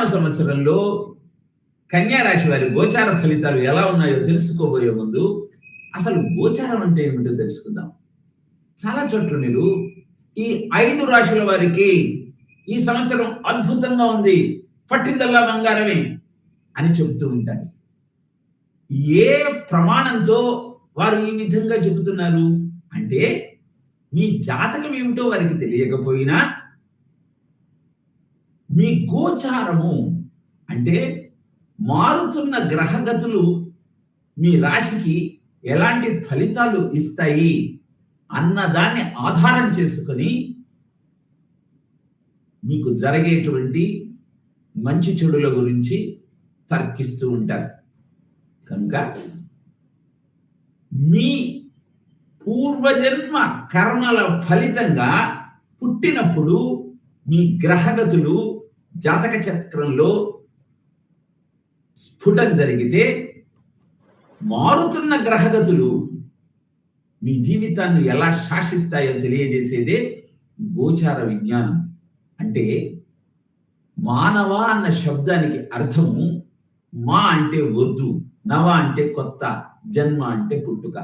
విజ్ఞాన సంవత్సరంలో కన్యా రాశి వారి గోచార ఫలితాలు ఎలా ఉన్నాయో తెలుసుకోబోయే ముందు అసలు గోచారం అంటే ఏమిటో తెలుసుకుందాం. చాలా చోట్ల మీరు ఈ ఐదు రాశుల వారికి ఈ సంవత్సరం అద్భుతంగా ఉంది పట్టిందల్లా బంగారమే అని చెబుతూ ఉంటారు. ఏ ప్రమాణంతో వారు ఈ విధంగా చెబుతున్నారు? అంటే మీ జాతకం ఏమిటో వారికి తెలియకపోయినా మీ గోచారము అంటే మారుతున్న గ్రహగతులు మీ రాశికి ఎలాంటి ఫలితాలు ఇస్తాయి అన్నదాన్ని ఆధారం చేసుకొని మీకు జరిగేటువంటి మంచి చెడుల గురించి తర్కిస్తూ ఉంటారు. కనుక మీ పూర్వజన్మ కర్మల ఫలితంగా పుట్టినప్పుడు మీ గ్రహగతులు జాతక చక్రంలో స్ఫుటం జరిగితే మారుతున్న గ్రహగతులు మీ జీవితాన్ని ఎలా శాసిస్తాయో తెలియజేసేదే గోచార విజ్ఞానం. అంటే మానవ అన్న శబ్దానికి అర్థము మా అంటే వద్దు నవ అంటే కొత్త జన్మ అంటే పుట్టుక.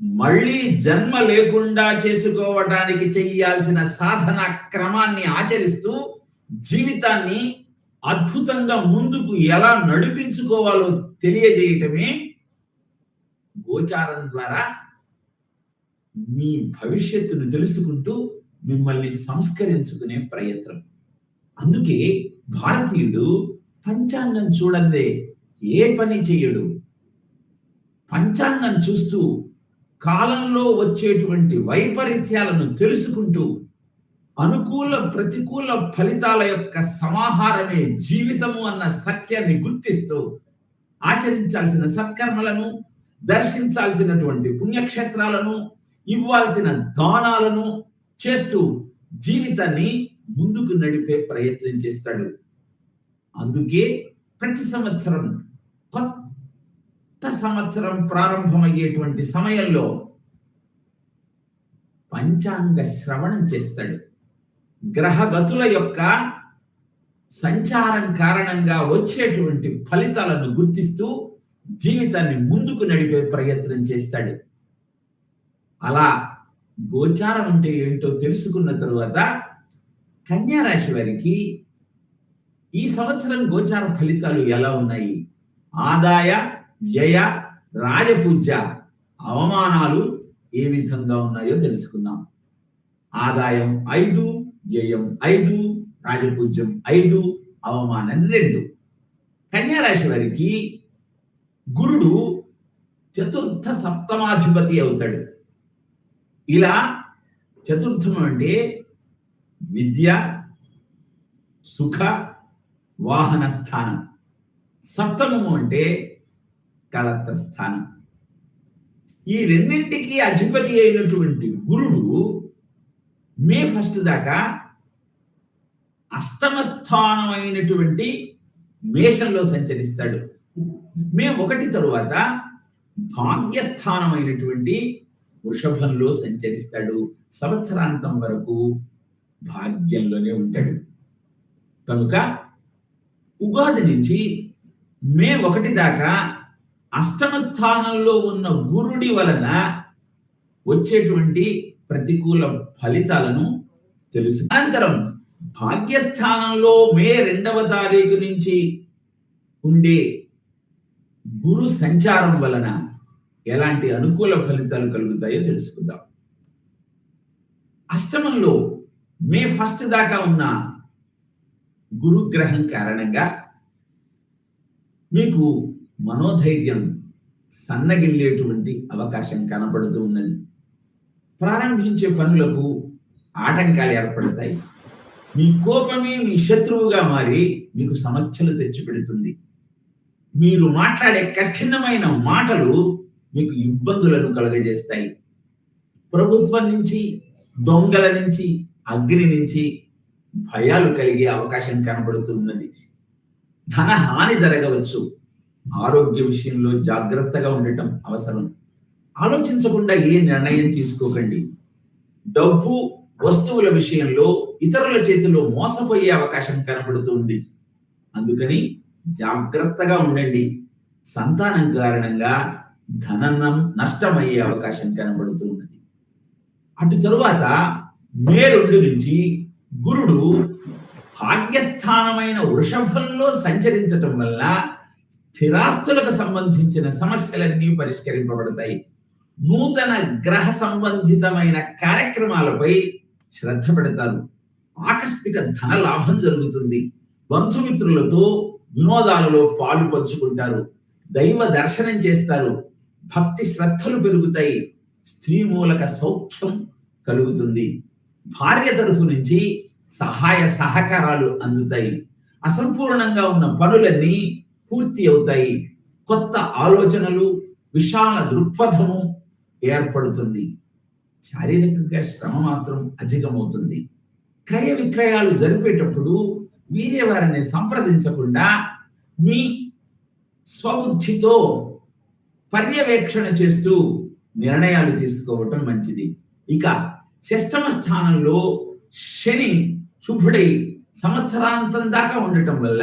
మళ్ళీ జన్మ లేకుండా చేసుకోవడానికి చెయ్యాల్సిన సాధన క్రమాన్ని ఆచరిస్తూ జీవితాన్ని అద్భుతంగా ముందుకు ఎలా నడిపించుకోవాలో తెలియజేయటమే గోచారం ద్వారా మీ భవిష్యత్తును తెలుసుకుంటూ మిమ్మల్ని సంస్కరించుకునే ప్రయత్నం. అందుకే భారతీయుడు పంచాంగం చూడందే ఏ పని చేయడు పంచాంగం చూస్తూ కాలంలో వచ్చేటువంటి వైపరీత్యాలను తెలుసుకుంటూ అనుకూల ప్రతికూల ఫలితాల యొక్క సమాహారమే జీవితము అన్న సత్యాన్ని గుర్తిస్తూ ఆచరించాల్సిన సత్కర్మలను దర్శించాల్సినటువంటి పుణ్యక్షేత్రాలను ఇవ్వాల్సిన దానాలను చేస్తూ జీవితాన్ని ముందుకు నడిపే ప్రయత్నం చేస్తాడు. అందుకే ప్రతి సంవత్సరం కొత్త సంవత్సరం ప్రారంభమయ్యేటువంటి సమయంలో పంచాంగ శ్రవణం చేస్తాడు. గ్రహగతుల యొక్క సంచారం కారణంగా వచ్చేటువంటి ఫలితాలను గుర్తిస్తూ జీవితాన్ని ముందుకు నడిపే ప్రయత్నం చేస్తాడు. అలా గోచారం అంటే ఏంటో తెలుసుకున్న తరువాత కన్యా రాశి వారికి ఈ సంవత్సరం గోచార ఫలితాలు ఎలా ఉన్నాయి? ఆదాయ వ్యయ రాజపూజ అవమానాలు ఏ విధంగా ఉన్నాయో తెలుసుకుందాం. ఆదాయం ఐదు వ్యయం ఐదు రాజపూజ్యం ఐదు అవమానం రెండు. కన్యారాశి వారికి గురుడు చతుర్థ సప్తమాధిపతి అవుతాడు. ఇలా చతుర్థం అంటే విద్య సుఖ వాహన స్థానం. సప్తమము అంటే కళత్ర స్థానం. ఈ రెండింటికి అధిపతి అయినటువంటి గురుడు మే ఫస్ట్ దాకా అష్టమస్థానమైనటువంటి మేషంలో సంచరిస్తాడు. మే ఒకటి తరువాత భాగ్యస్థానమైనటువంటి వృషభంలో సంచరిస్తాడు. సంవత్సరాంతం వరకు భాగ్యంలోనే ఉంటాడు. కనుక ఉగాది నుంచి మే ఒకటి దాకా అష్టమ స్థానంలో ఉన్న గురుడి వలన వచ్చేటువంటి ప్రతికూల ఫలితాలను తెలుసు. అనంతరం భాగ్యస్థానంలో మే రెండవ తారీఖు నుంచి ఉండే గురు సంచారం వలన ఎలాంటి అనుకూల ఫలితాలు కలుగుతాయో తెలుసుకుందాం. అష్టమంలో మే ఫస్ట్ దాకా ఉన్న గురుగ్రహం కారణంగా మీకు మనోధైర్యం సన్నగిల్లేటువంటి అవకాశం కనపడుతూ ఉన్నది. ప్రారంభించే పనులకు ఆటంకాలు ఏర్పడతాయి. మీ కోపమే మీ శత్రువుగా మారి మీకు సమస్యలు తెచ్చిపెడుతుంది. మీరు మాట్లాడే కఠినమైన మాటలు మీకు ఇబ్బందులను కలుగజేస్తాయి. ప్రభుత్వం నుంచి దొంగల నుంచి అగ్ని నుంచి భయాలు కలిగే అవకాశం కనబడుతున్నది ధన హాని జరగవచ్చు. ఆరోగ్య విషయంలో జాగ్రత్తగా ఉండటం అవసరం. ఆలోచించకుండా ఏ నిర్ణయం తీసుకోకండి. డబ్బు వస్తువుల విషయంలో ఇతరుల చేతిలో మోసపోయే అవకాశం కనబడుతుంది. అందుకని జాగ్రత్తగా ఉండండి. సంతానం కారణంగా ధనం నష్టమయ్యే అవకాశం కనబడుతున్నది. అటు తరువాత మే రెండు నుంచి గురుడు భాగ్యస్థానమైన వృషభంలో సంచరించటం వల్ల స్థిరాస్తులకు సంబంధించిన సమస్యలన్నీ పరిష్కరింపబడతాయి. నూతన గ్రహ సంబంధితమైన కార్యక్రమాలపై శ్రద్ధ పెడతారు. ఆకస్మిక ధన లాభం జరుగుతుంది. బంధుమిత్రులతో వినోదాలలో పాలు పంచుకుంటారు. దైవ దర్శనం చేస్తారు. భక్తి శ్రద్ధలు పెరుగుతాయి. స్త్రీ మూలక సౌఖ్యం కలుగుతుంది. భార్య తరఫు నుంచి సహాయ సహకారాలు అందుతాయి. అసంపూర్ణంగా ఉన్న పనులన్నీ పూర్తి అవుతాయి. కొత్త ఆలోచనలు విశాల దృక్పథము ఏర్పడుతుంది. శారీరకంగా శ్రమ మాత్రం అధికమవుతుంది. క్రయ విక్రయాలు జరిపేటప్పుడు వీరే వారిని సంప్రదించకుండా మీ స్వబుద్ధితో పర్యవేక్షణ చేస్తూ నిర్ణయాలు తీసుకోవటం మంచిది. ఇక షష్టమ స్థానంలో శని శుభుడై సంవత్సరాంతం దాకా ఉండటం వల్ల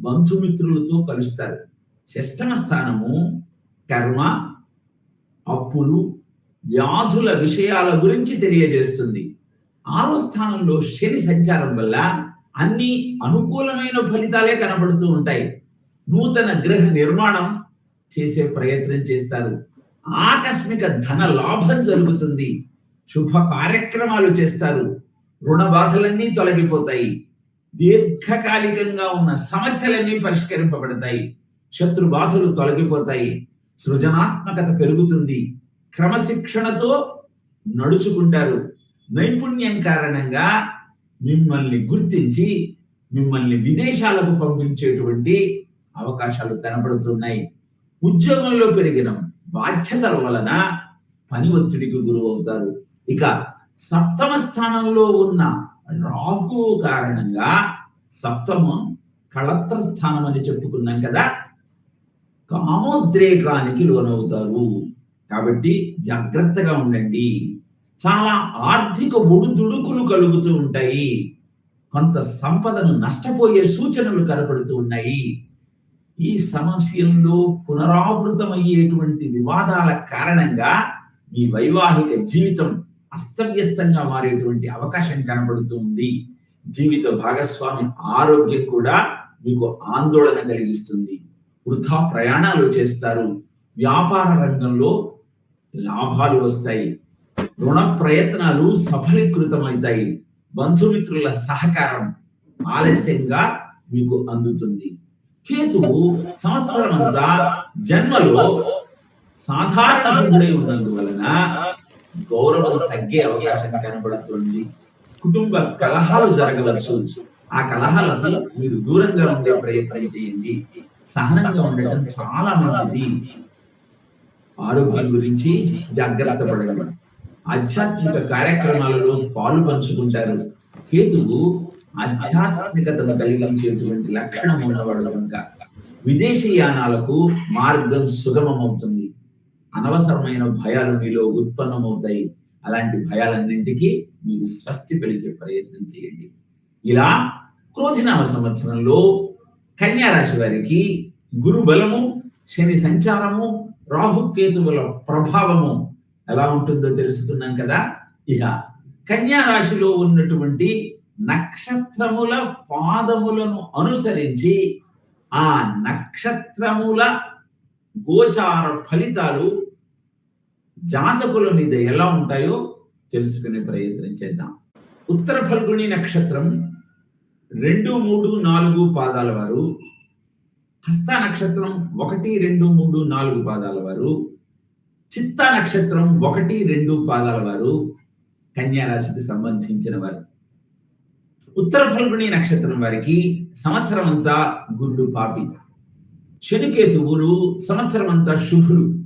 బంధుమిత్రులతో కలుస్తారు. షష్టమ స్థానము కర్మ అప్పులు వ్యాధుల విషయాల గురించి తెలియజేస్తుంది. ఆరో స్థానంలో శని సంచారం వల్ల అన్ని అనుకూలమైన ఫలితాలే కనబడుతూ ఉంటాయి. నూతన గ్రహ నిర్మాణం చేసే ప్రయత్నం చేస్తారు. ఆకస్మిక ధన లాభం జరుగుతుంది. శుభ కార్యక్రమాలు చేస్తారు. రుణ బాధలన్నీ తొలగిపోతాయి. దీర్ఘకాలికంగా ఉన్న సమస్యలన్నీ పరిష్కరింపబడతాయి. శత్రు బాధలు తొలగిపోతాయి. సృజనాత్మకత పెరుగుతుంది. క్రమశిక్షణతో నడుచుకుంటారు. నైపుణ్యం కారణంగా మిమ్మల్ని గుర్తించి మిమ్మల్ని విదేశాలకు పంపించేటువంటి అవకాశాలు కనబడుతున్నాయి. ఉద్యోగంలో పెరిగిన బాధ్యతల వలన పని ఒత్తిడికి గురి అవుతారు ఇక సప్తమ స్థానంలో ఉన్న రాహు కారణంగా సప్తమం కళత్ర స్థానం అని చెప్పుకున్నాం కదా కామోద్రేకానికి లోనవుతారు. కాబట్టి జాగ్రత్తగా ఉండండి. చాలా ఆర్థిక ఒడుదుడుకులు కలుగుతూ ఉంటాయి. కొంత సంపదను నష్టపోయే సూచనలు కనపడుతూ ఉన్నాయి. ఈ సమస్యల్లో పునరావృతమయ్యేటువంటి వివాదాల కారణంగా మీ వైవాహిక జీవితం అస్తవ్యస్తంగా మారేటువంటి అవకాశం కనబడుతూ ఉంది. జీవిత భాగస్వామి ఆరోగ్యం కూడా మీకు ఆందోళన కలిగిస్తుంది. వృధా ప్రయాణాలు చేస్తారు. వ్యాపార రంగంలో లాభాలు వస్తాయి రుణ ప్రయత్నాలు సఫలీకృతమవుతాయి. బంధుమిత్రుల సహకారం ఆలస్యంగా మీకు అందుతుంది. కేతువు సంవత్సరం అంతా జన్మలో సాధారణ శుద్ధుడై ఉన్నందువలన గౌరవం తగ్గే అవకాశం కనబడుతుంది. కుటుంబ కలహాలు జరగవచ్చు. ఆ కలహాలకు మీరు దూరంగా ఉండే ప్రయత్నం చేయండి. సహనంగా ఉండటం చాలా మంచిది. ఆరోగ్యం గురించి జాగ్రత్త పడడం. ఆధ్యాత్మిక కార్యక్రమాలలో పాలు పంచుకుంటారు. కేతువు ఆధ్యాత్మికతను కలిగించేటువంటి లక్షణం ఉన్నవాడు కనుక విదేశీ యానాలకు మార్గం సుగమమవుతుంది. అనవసరమైన భయాలు మీలో ఉత్పన్నమవుతాయి. అలాంటి భయాలన్నింటికి మీరు స్వస్తి పెరిగే ప్రయత్నం చేయండి. ఇలా క్రోధినామ సంవత్సరంలో కన్యా రాశి వారికి గురు బలము శని సంచారము రాహుకేతువుల ప్రభావము ఎలా ఉంటుందో తెలుసుకున్నాం కదా? ఇక కన్యా రాశిలో ఉన్నటువంటి నక్షత్రముల పాదములను అనుసరించి ఆ నక్షత్రముల గోచార ఫలితాలు జాతకుల మీద ఎలా ఉంటాయో తెలుసుకునే ప్రయత్నం చేద్దాం. ఉత్తర ఫల్గుణి నక్షత్రం రెండు మూడు నాలుగు పాదాల వారు హస్త నక్షత్రం ఒకటి రెండు మూడు నాలుగు పాదాల వారు. చిత్త నక్షత్రం ఒకటి రెండు పాదాల వారు. కన్యారాశికి సంబంధించిన వారు. ఉత్తర ఫల్గుణి నక్షత్రం వారికి సంవత్సరం అంతా గురుడు పాపి. శనికేతువులు సంవత్సరం అంతా శుభులు.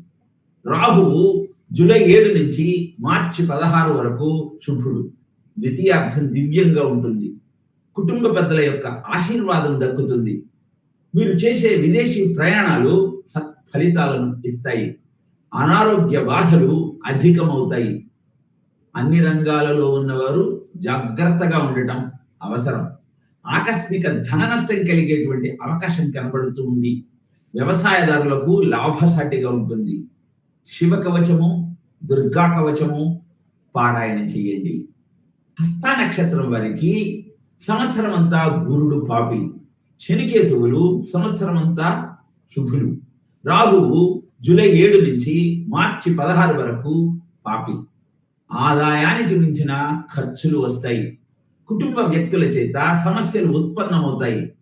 రాహువు జూలై ఏడు నుంచి మార్చి పదహారు వరకు శుభుడు. ద్వితీయార్థం దివ్యంగా ఉంటుంది. కుటుంబ పెద్దల యొక్క ఆశీర్వాదం దక్కుతుంది. మీరు చేసే విదేశీ ప్రయాణాలు సత్ఫలితాలను ఇస్తాయి. అనారోగ్య బాధలు అధికమవుతాయి. అన్ని రంగాలలో ఉన్నవారు జాగ్రత్తగా ఉండటం అవసరం. ఆకస్మిక ధన నష్టం కలిగేటువంటి అవకాశం కనబడుతూ ఉంది. వ్యవసాయదారులకు లాభసాటిగా ఉంటుంది. శివ కవచము దుర్గా కవచము పారాయణ చేయండి. హస్తా నక్షత్రం వారికి సంవత్సరం అంతా గురుడు పాపి. శనికేతువులు సంవత్సరం అంతా శుభులు. రాహువు జూలై ఏడు నుంచి మార్చి పదహారు వరకు పాపి. ఆదాయానికి మించిన ఖర్చులు వస్తాయి. కుటుంబ వ్యక్తుల చేత సమస్యలు ఉత్పన్నమవుతాయి.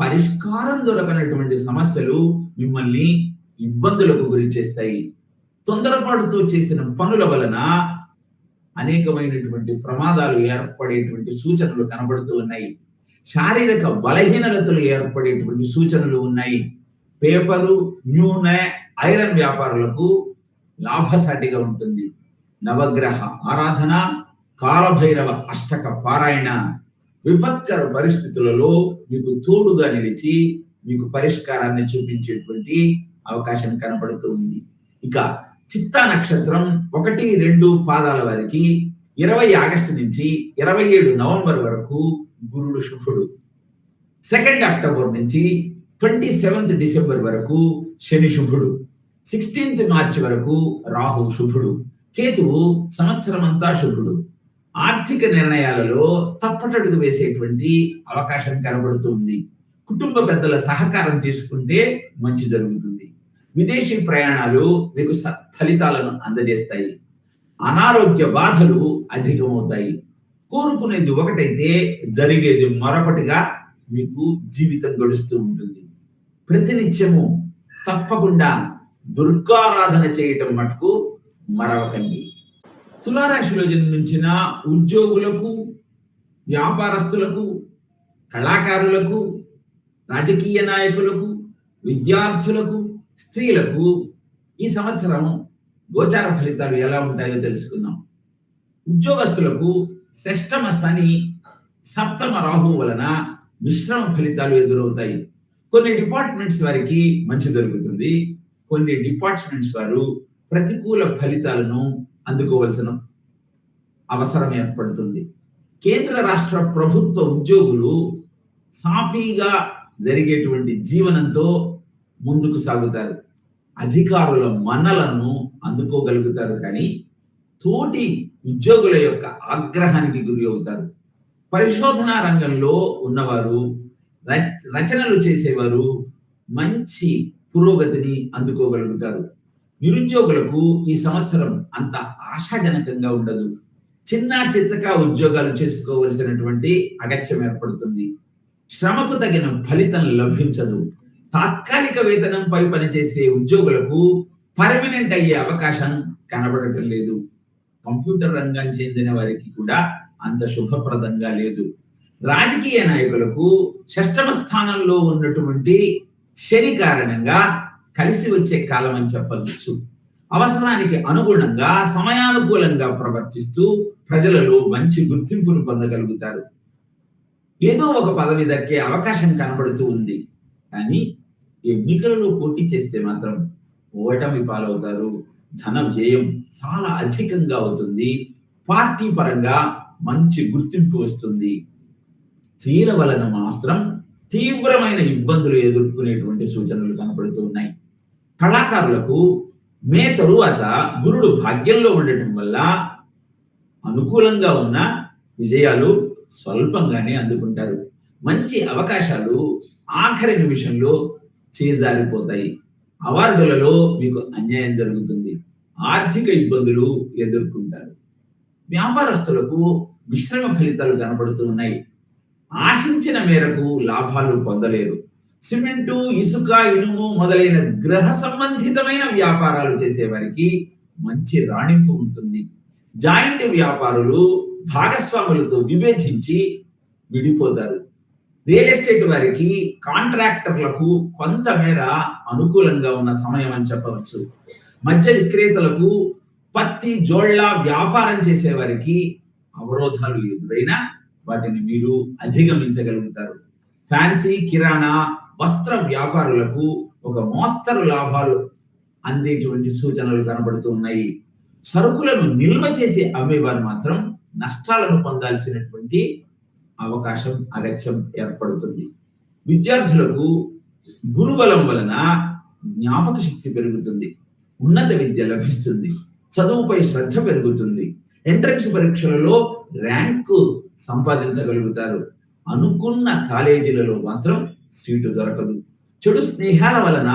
పరిష్కారం దొరకనటువంటి సమస్యలు మిమ్మల్ని ఇబ్బందులకు గురి చేస్తాయి. తొందరపాటుతో చేసిన పనుల వలన అనేకమైనటువంటి ప్రమాదాలు ఏర్పడేటువంటి సూచనలు కనబడుతూ ఉన్నాయి. శారీరక బలహీనతలు ఏర్పడేటువంటి సూచనలు ఉన్నాయి. పేపరు న్యూనె ఐరన్ వ్యాపారులకు లాభసాటిగా ఉంటుంది. నవగ్రహ ఆరాధన కాలభైరవ అష్టక పారాయణ విపత్కర పరిస్థితులలో మీకు తోడుగా నిలిచి మీకు పరిష్కారాన్ని చూపించేటువంటి అవకాశం కనబడుతుంది ఇక చిత్తా నక్షత్రం ఒకటి రెండు పాదాల వారికి ఇరవై ఆగస్టు నుంచి ఇరవై ఏడు నవంబర్ వరకు గురుడు శుభుడు సెకండ్ అక్టోబర్ నుంచి ట్వంటీ సెవెంత్ డిసెంబర్ వరకు శని శుభుడు సిక్స్టీన్త్ మార్చి వరకు రాహు శుభుడు కేతువు సంవత్సరం అంతా శుభుడు ఆర్థిక నిర్ణయాలలో తప్పటడుగు వేసేటువంటి అవకాశం కనబడుతుంది. కుటుంబ పెద్దల సహకారం తీసుకుంటే మంచి జరుగుతుంది. విదేశీ ప్రయాణాలు మీకు ఫలితాలను అందజేస్తాయి. అనారోగ్య బాధలు అధికమవుతాయి. కోరుకునేది ఒకటైతే జరిగేది మరొకటిగా మీకు జీవితం గడుస్తూ ఉంటుంది. ప్రతినిత్యము తప్పకుండా దుర్గారాధన చేయటం మటుకు మరవకండి తులారాశిలో జన్మించిన ఉద్యోగులకు వ్యాపారస్తులకు కళాకారులకు రాజకీయ నాయకులకు విద్యార్థులకు స్త్రీలకు ఈ సంవత్సరం గోచార ఫలితాలు ఎలా ఉంటాయో తెలుసుకుందాం. ఉద్యోగస్తులకు షష్టమ శని సప్తమ రాహు వలన మిశ్రమ ఫలితాలు ఎదురవుతాయి. కొన్ని డిపార్ట్మెంట్స్ వారికి మంచి జరుగుతుంది. కొన్ని డిపార్ట్మెంట్స్ వారు ప్రతికూల ఫలితాలను అందుకోవలసిన అవసరం ఏర్పడుతుంది. కేంద్ర రాష్ట్ర ప్రభుత్వ ఉద్యోగులు సాఫీగా జరిగేటువంటి జీవనంతో ముందుకు సాగుతారు. అధికారుల మన్నలను అందుకోగలుగుతారు కానీ తోటి ఉద్యోగుల యొక్క ఆగ్రహానికి గురి అవుతారు. పరిశోధన రంగంలో ఉన్నవారు రచనలు చేసేవారు మంచి పురోగతిని అందుకోగలుగుతారు. నిరుద్యోగులకు ఈ సంవత్సరం అంత ఆశాజనకంగా ఉండదు. చిన్న చిత్తగా ఉద్యోగాలు చేసుకోవలసినటువంటి అగత్యం ఏర్పడుతుంది. శ్రమకు తగిన ఫలితం లభించదు. తాత్కాలిక వేతనంపై పనిచేసే ఉద్యోగులకు పర్మనెంట్ అయ్యే అవకాశం కనబడటం లేదు. కంప్యూటర్ రంగానికి చెందిన వారికి కూడా అంత శుభప్రదంగా లేదు. రాజకీయ నాయకులకు షష్టమ స్థానంలో ఉన్నటువంటి శని కారణంగా కలిసి వచ్చే కాలం అని చెప్పవచ్చు. అవసరానికి అనుగుణంగా సమయానుకూలంగా ప్రవర్తిస్తూ ప్రజలలో మంచి గుర్తింపును పొందగలుగుతారు. ఏదో ఒక పదవి దక్కే అవకాశం కనబడుతూ ఉంది. కానీ ఎన్నికలలో పోటీ చేస్తే మాత్రం ఓటమి పాలవుతారు. ధన వ్యయం చాలా అధికంగా అవుతుంది పార్టీ పరంగా మంచి గుర్తింపు వస్తుంది. స్త్రీల వలన మాత్రం తీవ్రమైన ఇబ్బందులు ఎదుర్కొనేటువంటి సూచనలు కనపడుతూ ఉన్నాయి. కళాకారులకు మే తరువాత గురుడు భాగ్యంలో ఉండటం వల్ల అనుకూలంగా ఉన్న విజయాలు స్వల్పంగానే అందుకుంటారు. మంచి అవకాశాలు ఆఖరి నిమిషంలో చేజారిపోతాయి. అవార్డులలో మీకు అన్యాయం జరుగుతుంది. ఆర్థిక ఇబ్బందులు ఎదుర్కొంటారు. వ్యాపారస్తులకు మిశ్రమ ఫలితాలు కనబడుతూ ఉన్నాయి. ఆశించిన మేరకు లాభాలు పొందలేరు. సిమెంటు ఇసుక ఇనుము మొదలైన గ్రహ సంబంధితమైన వ్యాపారాలు చేసేవారికి మంచి రాణింపు ఉంటుంది. జాయింట్ వ్యాపారులు భాగస్వాములతో విభేదించి విడిపోతారు. రియల్ ఎస్టేట్ వారికి కాంట్రాక్టర్లకు కొంతమేర అనుకూలంగా ఉన్న సమయం అని చెప్పవచ్చు. మధ్య విక్రేతలకు పత్తి జోళ్ళ వ్యాపారం చేసే వారికి అవరోధాలు ఎదురైనా వాటిని మీరు అధిగమించగలుగుతారు. ఫ్యాన్సీ కిరాణా వస్త్ర వ్యాపారులకు ఒక మోస్తరు లాభాలు అందేటువంటి సూచనలు కనబడుతూ ఉన్నాయి. సరుకులను నిల్వ చేసి అమ్మేవారు మాత్రం నష్టాలను పొందాల్సినటువంటి అవకాశం అగత్యం ఏర్పడుతుంది. విద్యార్థులకు గురుబలం వలన జ్ఞాపక శక్తి పెరుగుతుంది. ఉన్నత విద్య లభిస్తుంది. చదువుపై శ్రద్ధ పెరుగుతుంది. ఎంట్రన్స్ పరీక్షలలో ర్యాంకు సంపాదించగలుగుతారు. అనుకున్న కాలేజీలలో మాత్రం సీటు దొరకదు. చెడు స్నేహాల వలన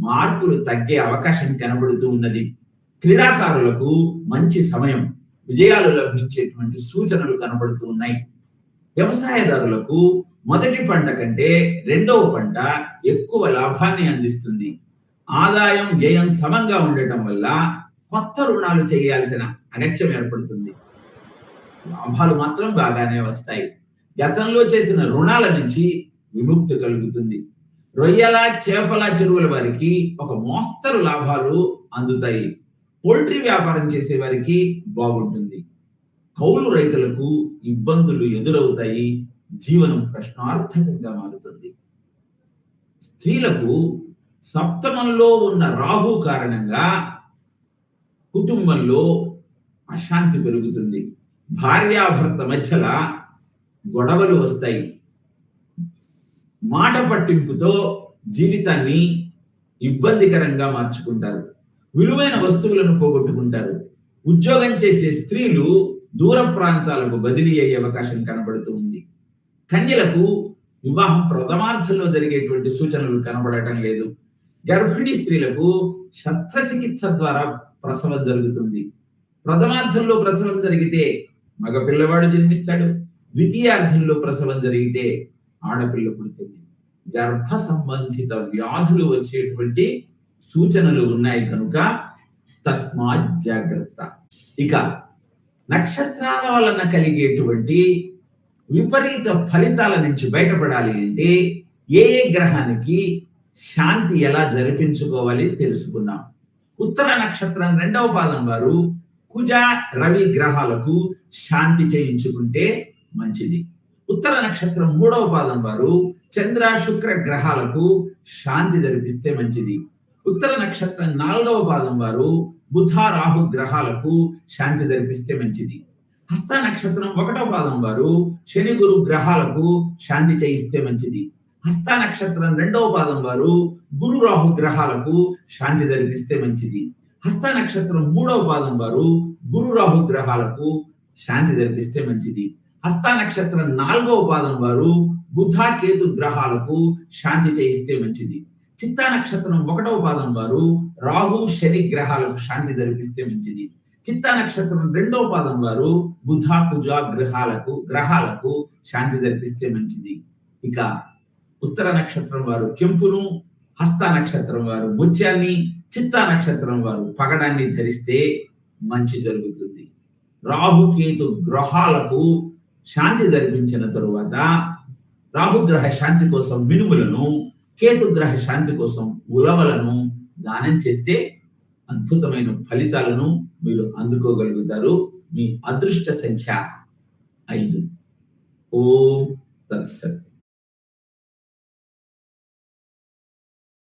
మార్కులు తగ్గే అవకాశం కనబడుతూ ఉన్నది. క్రీడాకారులకు మంచి సమయం విజయాలు లభించేటువంటి సూచనలు కనబడుతూ ఉన్నాయి. వ్యవసాయదారులకు మొదటి పంట కంటే రెండవ పంట ఎక్కువ లాభాన్ని అందిస్తుంది. ఆదాయం వ్యయం సమంగా ఉండటం వల్ల కొత్త రుణాలు చేయాల్సిన అగత్యం ఏర్పడుతుంది. లాభాలు మాత్రం బాగానే వస్తాయి. గతంలో చేసిన రుణాల నుంచి విముక్తి కలుగుతుంది. రొయ్యల చేపల చెరువుల వారికి ఒక మోస్తరు లాభాలు అందుతాయి. పోల్ట్రీ వ్యాపారం చేసే వారికి బాగుంటుంది. కౌలు రైతులకు ఇబ్బందులు ఎదురవుతాయి జీవనం ప్రశ్నార్థకంగా మారుతుంది. స్త్రీలకు సప్తమంలో ఉన్న రాహు కారణంగా కుటుంబంలో అశాంతి పెరుగుతుంది. భార్యాభర్త మధ్యల గొడవలు వస్తాయి. మాట పట్టింపుతో జీవితాన్ని ఇబ్బందికరంగా మార్చుకుంటారు. విలువైన వస్తువులను పోగొట్టుకుంటారు. ఉద్యోగం చేసే స్త్రీలు దూర ప్రాంతాలకు బదిలీ అయ్యే అవకాశం కనబడుతూ ఉంది. కన్యలకు వివాహం ప్రథమార్థంలో జరిగేటువంటి సూచనలు కనబడటం లేదు. గర్భిణీ స్త్రీలకు శస్త్రచికిత్స ద్వారా ప్రసవం జరుగుతుంది. ప్రథమార్థంలో ప్రసవం జరిగితే మగ పిల్లవాడు జన్మిస్తాడు. ద్వితీయార్థంలో ప్రసవం జరిగితే ఆడపిల్ల పుడుతుంది. గర్భ సంబంధిత వ్యాధులు వచ్చేటువంటి సూచనలు ఉన్నాయి కనుక తస్మాత్ జాగ్రత్త. ఇక నక్షత్రాల వలన కలిగేటువంటి విపరీత ఫలితాల నుంచి బయటపడాలి అంటే ఏ ఏ గ్రహానికి శాంతి ఎలా జరిపించుకోవాలి తెలుసుకున్నాం ఉత్తర నక్షత్రం రెండవ పాదం వారు కుజ రవి గ్రహాలకు శాంతి చేయించుకుంటే మంచిది. ఉత్తర నక్షత్రం మూడవ పాదం వారు చంద్ర శుక్ర గ్రహాలకు శాంతి జరిపిస్తే మంచిది. ఉత్తర నక్షత్రం నాలుగవ పాదం వారు బుధ రాహు గ్రహాలకు శాంతి జరిపిస్తే మంచిది. హస్త నక్షత్రం ఒకటవ పాదం వారు శని గురు గ్రహాలకు శాంతి చేయిస్తే మంచిది. హస్త నక్షత్రం రెండవ పాదం వారు గురు రాహు గ్రహాలకు శాంతి జరిపిస్తే మంచిది. హస్త నక్షత్రం మూడవ పాదం వారు గురు రాహు గ్రహాలకు శాంతి జరిపిస్తే మంచిది. హస్త నక్షత్రం నాలుగవ పాదం వారు బుధ కేతు గ్రహాలకు శాంతి చేయిస్తే మంచిది. చిత్తా నక్షత్రం ఒకటవ పాదం వారు రాహు శని గ్రహాలకు శాంతి జరిపిస్తే మంచిది. చిత్తా నక్షత్రం రెండవ పాదం వారు బుధ కుజ గ్రహాలకు గ్రహాలకు శాంతి జరిపిస్తే మంచిది. ఇక ఉత్తర నక్షత్రం వారు కెంపును హస్త నక్షత్రం వారు ముత్యాన్ని చిత్తా నక్షత్రం వారు పగడాన్ని ధరిస్తే మంచి జరుగుతుంది. రాహుకేతు గ్రహాలకు శాంతి జరిపించిన తరువాత రాహుగ్రహ శాంతి కోసం మినుములను కేతుగ్రహ శాంతి కోసం ఉలవలను దానం చేస్తే అద్భుతమైన ఫలితాలను మీరు అందుకోగలుగుతారు. మీ అదృష్ట సంఖ్య ఐదు. ఓం తత్సత్.